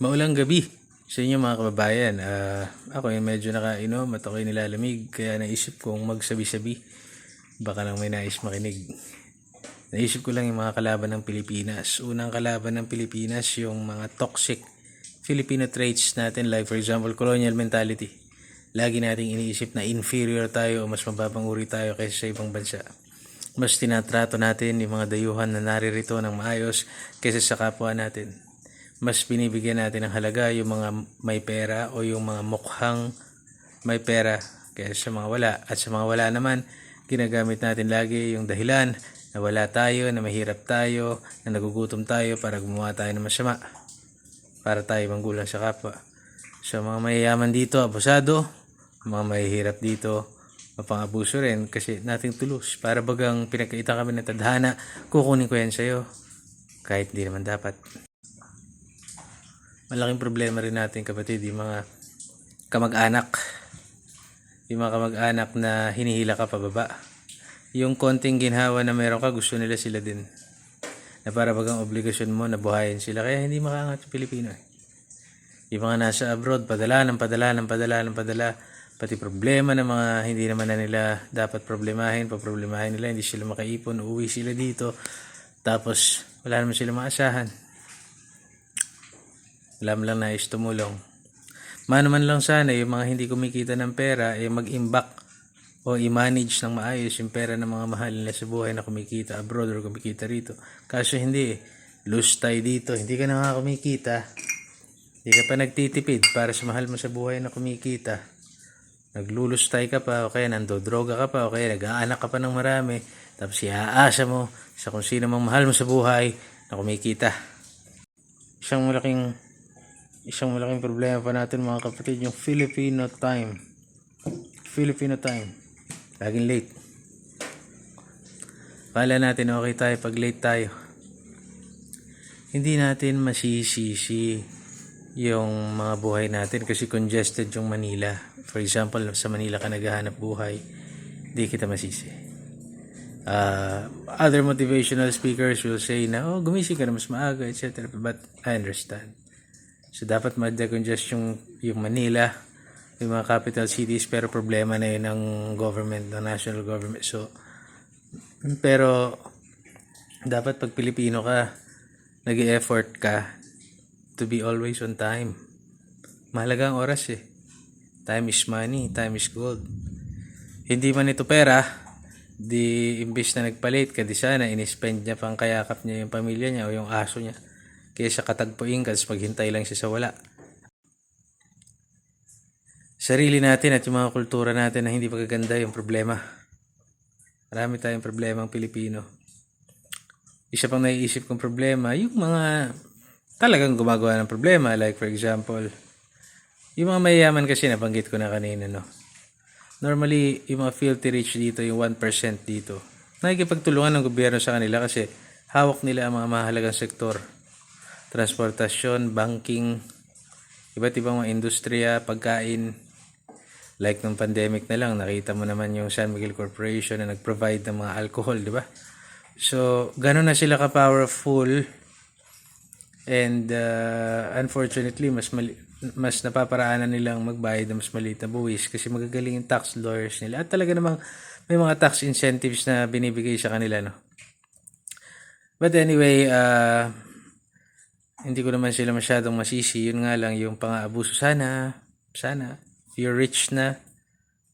Maulang gabi sa inyo mga kababayan. Ah, ako yung medyo nakainom at ako'y nilalamig kaya naisip kong magsabi-sabi. Baka lang may nais makinig. Naisip ko lang yung mga kalaban ng Pilipinas. Unang kalaban ng Pilipinas yung mga toxic Filipino traits natin like for example colonial mentality. Lagi nating iniisip na inferior tayo o mas mababang uri tayo kaysa sa ibang bansa. Mas tinatrato natin yung mga dayuhan na naririto ng maayos kaysa sa kapwa natin mas binibigyan natin ng halaga yung mga may pera o yung mga mukhang may pera kaysa sa mga wala. At sa mga wala naman, ginagamit natin lagi yung dahilan na wala tayo, na mahirap tayo, na nagugutom tayo para gumawa tayo ng masama. Para tayo manggulang sa kapwa. Sa mga mayayaman dito, abusado. Mga mahihirap dito, mapang-abuso rin kasi nating tulus. Para bagang pinagkaita kami ng tadhana, kukunin ko yan sa'yo. Kahit hindi naman dapat malaking problema rin natin kapatid yung mga kamag-anak. Yung mga kamag-anak na hinihila ka pababa. Yung konting ginhawa na meron ka gusto nila sila din. Na para bagang obligasyon mo na buhayin sila. Kaya hindi makaangat yung Pilipino eh. yung mga nasa abroad padala ng padala ng padala ng padala. Pati problema ng mga hindi naman na nila dapat problemahin paproblemahin nila. Hindi sila makaipon uuwi sila dito. Tapos wala naman sila maasahan alam lang nais tumulong. Mano man lang sana yung mga hindi kumikita ng pera ay eh, mag-imbak o i-manage ng maayos yung pera ng mga mahal nila sa buhay na kumikita abroad or kumikita rito. Kaso hindi eh. Lose tayo dito. Hindi ka na nga kumikita. Hindi ka pa nagtitipid para sa mahal mo sa buhay na kumikita. Naglulustay ka pa o kaya nandodroga ka pa o kaya nag-aanak ka pa ng marami. Tapos iaasa mo sa kung sino mang mahal mo sa buhay na kumikita. Isang malaking isang malaking problema pa natin mga kapatid yung Filipino time. Filipino time. Laging late. Kala natin okay tayo pag late tayo. Hindi natin masisisi yung mga buhay natin kasi congested yung Manila. For example sa Manila ka naghahanap buhay hindi kita masisi. Uh, other motivational speakers will say na oh gumising ka na mas maaga etc but I understand So, dapat ma-decongest yung, yung Manila, yung mga capital cities, pero problema na yun ng government, ng national government. So, pero, dapat pag Pilipino ka, nag effort ka to be always on time. Mahalaga ang oras eh. Time is money, time is gold. Hindi man ito pera, di imbis na nagpalit ka, di sana inispend niya pang kayakap niya yung pamilya niya o yung aso niya kaysa katagpuin ka maghintay lang siya sa wala. Sarili natin at yung mga kultura natin na hindi pagaganda yung problema. Marami tayong problema ang Pilipino. Isa pang naiisip kong problema, yung mga talagang gumagawa ng problema. Like for example, yung mga mayayaman kasi nabanggit ko na kanina, no? Normally, yung mga filthy rich dito, yung 1% dito, nakikipagtulungan ng gobyerno sa kanila kasi hawak nila ang mga mahalagang sektor transportasyon, banking, iba't ibang mga industriya, pagkain. Like nung pandemic na lang, nakita mo naman yung San Miguel Corporation na nag-provide ng mga alcohol, di ba? So, gano'n na sila ka-powerful and uh, unfortunately, mas mali- mas napaparaanan nilang magbayad ng mas maliit na buwis kasi magagaling yung tax lawyers nila. At talaga namang may mga tax incentives na binibigay sa kanila, no? But anyway, uh, hindi ko naman sila masyadong masisi. Yun nga lang yung pang-aabuso. Sana, sana, if you're rich na,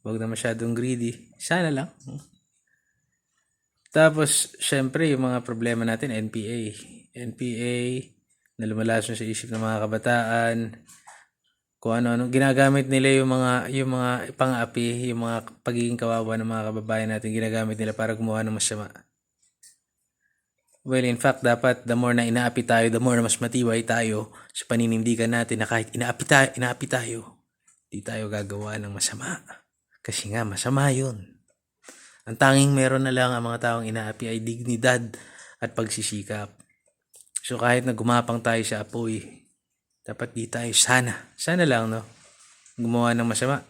huwag na masyadong greedy. Sana lang. Tapos, syempre, yung mga problema natin, NPA. NPA, na lumalason sa isip ng mga kabataan. Kung ano-ano. Ginagamit nila yung mga, yung mga pang-api, yung mga pagiging kawawa ng mga kababayan natin, ginagamit nila para gumawa ng masama. Well, in fact, dapat the more na inaapi tayo, the more na mas matibay tayo sa paninindigan natin na kahit inaapi tayo, inaapi tayo, di tayo gagawa ng masama. Kasi nga, masama yun. Ang tanging meron na lang ang mga taong inaapi ay dignidad at pagsisikap. So kahit na gumapang tayo sa apoy, dapat di tayo sana, sana lang no, gumawa ng masama.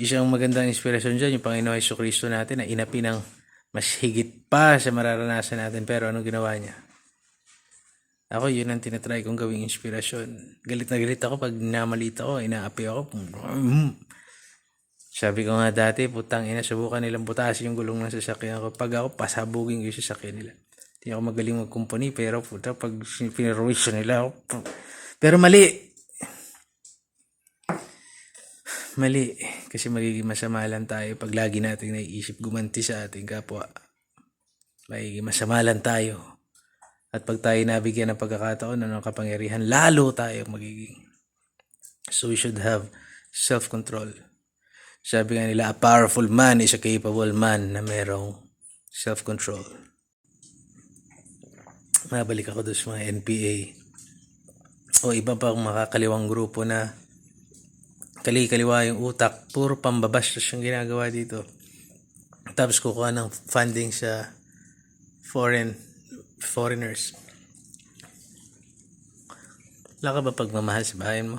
Isang magandang inspirasyon dyan, yung Panginoon Yeso Kristo natin na inapi ng mas higit pa sa mararanasan natin. Pero anong ginawa niya? Ako, yun ang tinatry kong gawing inspirasyon. Galit na galit ako pag namalita ako, inaapi ako. Sabi ko nga dati, putang ina, subukan nilang butasin yung gulong ng sasakyan ko. Pag ako, pasabugin ko yung sasakyan nila. Hindi ako magaling magkumpuni, pero puta, pag pinaruwisyo nila ako. Pero mali! Mali. Kasi magiging masama lang tayo pag lagi natin naiisip gumanti sa ating kapwa. Magiging masama lang tayo. At pag tayo nabigyan ng pagkakataon ng kapangyarihan, lalo tayo magiging. So we should have self-control. Sabi nga nila, a powerful man is a capable man na merong self-control. Mabalik ako doon sa mga NPA o iba pang makakaliwang grupo na kali-kaliwa yung utak, puro pambabastos yung ginagawa dito. Tapos kukuha ng funding sa foreign foreigners. Wala ka ba pagmamahal sa bayan mo?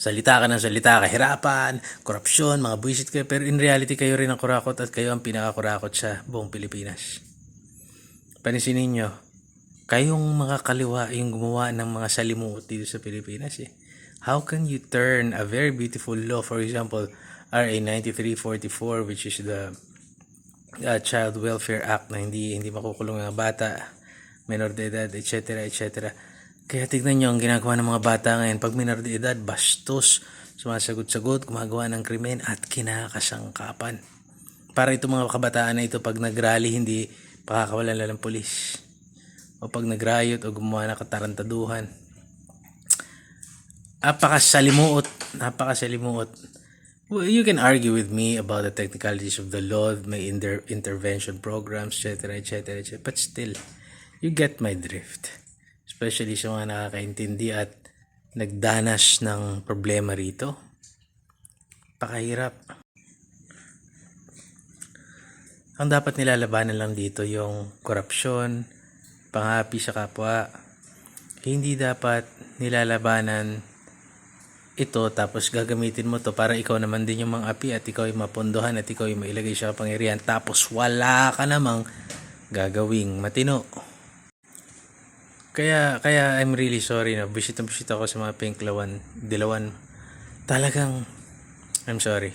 Salita ka ng salita, kahirapan, korupsyon, mga buwisit kayo. Pero in reality, kayo rin ang kurakot at kayo ang pinakakurakot sa buong Pilipinas. Panisinin ninyo, kayong mga kaliwa yung gumawa ng mga salimuot dito sa Pilipinas eh. How can you turn a very beautiful law, for example, RA 9344, which is the uh, Child Welfare Act na hindi hindi makukulong ang bata, minor de edad, etc. etc. Kaya tignan nyo ang ginagawa ng mga bata ngayon. Pag minor de edad, bastos, sumasagot-sagot, gumagawa ng krimen at kinakasangkapan. Para itong mga kabataan na ito, pag nagrally, hindi pakakawalan lang ng polis. O pag nagrayot o gumawa ng katarantaduhan. Napakasalimuot. Napakasalimuot. Well, you can argue with me about the technicalities of the law, may inter- intervention programs, etc., etc., etc. But still, you get my drift. Especially sa mga nakakaintindi at nagdanas ng problema rito. Pakahirap. Ang dapat nilalabanan lang dito yung korupsyon, panghapi sa kapwa. Hindi dapat nilalabanan ito tapos gagamitin mo to para ikaw naman din yung mga api at ikaw yung mapondohan at ikaw yung mailagay sa kapangyarihan tapos wala ka namang gagawing matino. Kaya kaya I'm really sorry no. Visit na visit ako sa mga pinklawan, dilawan. Talagang I'm sorry.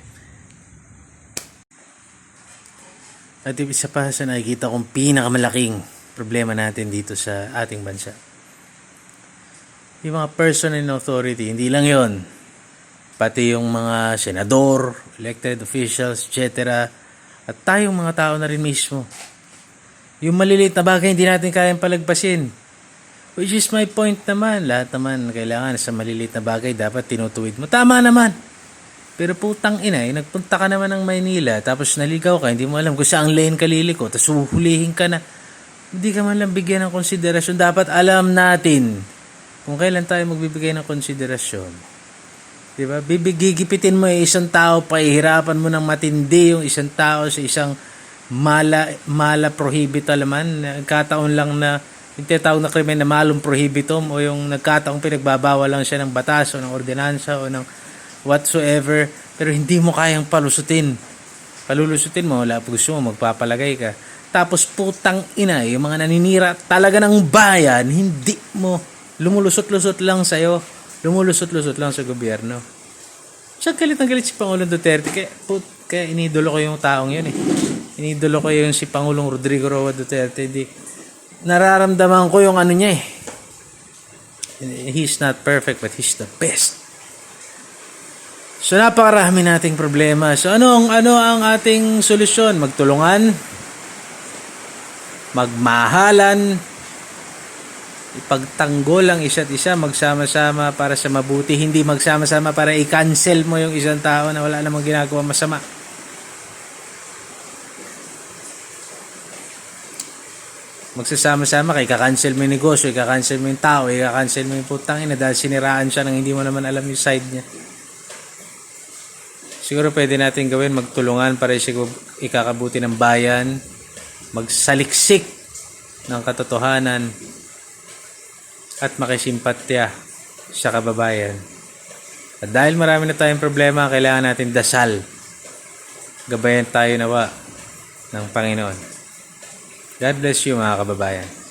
At isa pa sa nakikita kong pinakamalaking problema natin dito sa ating bansa. Yung mga person in authority, hindi lang yon pati yung mga senador, elected officials, etc. At tayong mga tao na rin mismo. Yung maliliit na bagay hindi natin kayang palagpasin. Which is my point naman. Lahat naman kailangan sa maliliit na bagay dapat tinutuwid mo. Tama naman. Pero putang ina, eh, nagpunta ka naman ng Maynila tapos naligaw ka, hindi mo alam kung saan lane ka tapos huhulihin ka na. Hindi ka man lang bigyan ng konsiderasyon. Dapat alam natin kung kailan tayo magbibigay ng konsiderasyon. Diba? Bibigigipitin mo yung isang tao, pahihirapan mo ng matindi yung isang tao sa isang mala, mala prohibito naman. Nagkataon lang na yung tinatawag na krimen na malum prohibitum o yung nagkataong pinagbabawal lang siya ng batas o ng ordinansa o ng whatsoever pero hindi mo kayang palusutin. Palulusutin mo, wala gusto mo, magpapalagay ka. Tapos putang ina, yung mga naninira talaga ng bayan, hindi mo lumulusot-lusot lang sa'yo lumulusot-lusot lang sa gobyerno. Siya galit na galit si Pangulong Duterte. Kaya, put, kaya inidolo ko yung taong yun eh. Inidolo ko yung si Pangulong Rodrigo Roa Duterte. Di, nararamdaman ko yung ano niya eh. He's not perfect but he's the best. So napakarami nating problema. So ano ang ano ang ating solusyon? Magtulungan, magmahalan, ipagtanggol ang isa't isa, magsama-sama para sa mabuti, hindi magsama-sama para i-cancel mo yung isang tao na wala namang ginagawa masama. Magsasama-sama kay ka-cancel mo yung negosyo, i-cancel mo yung tao, i-cancel mo yung putang ina dahil siniraan siya nang hindi mo naman alam yung side niya. Siguro pwede natin gawin magtulungan para siguro ikakabuti ng bayan, magsaliksik ng katotohanan, at makisimpatya sa kababayan. At dahil marami na tayong problema, kailangan natin dasal. Gabayan tayo nawa ng Panginoon. God bless you mga kababayan.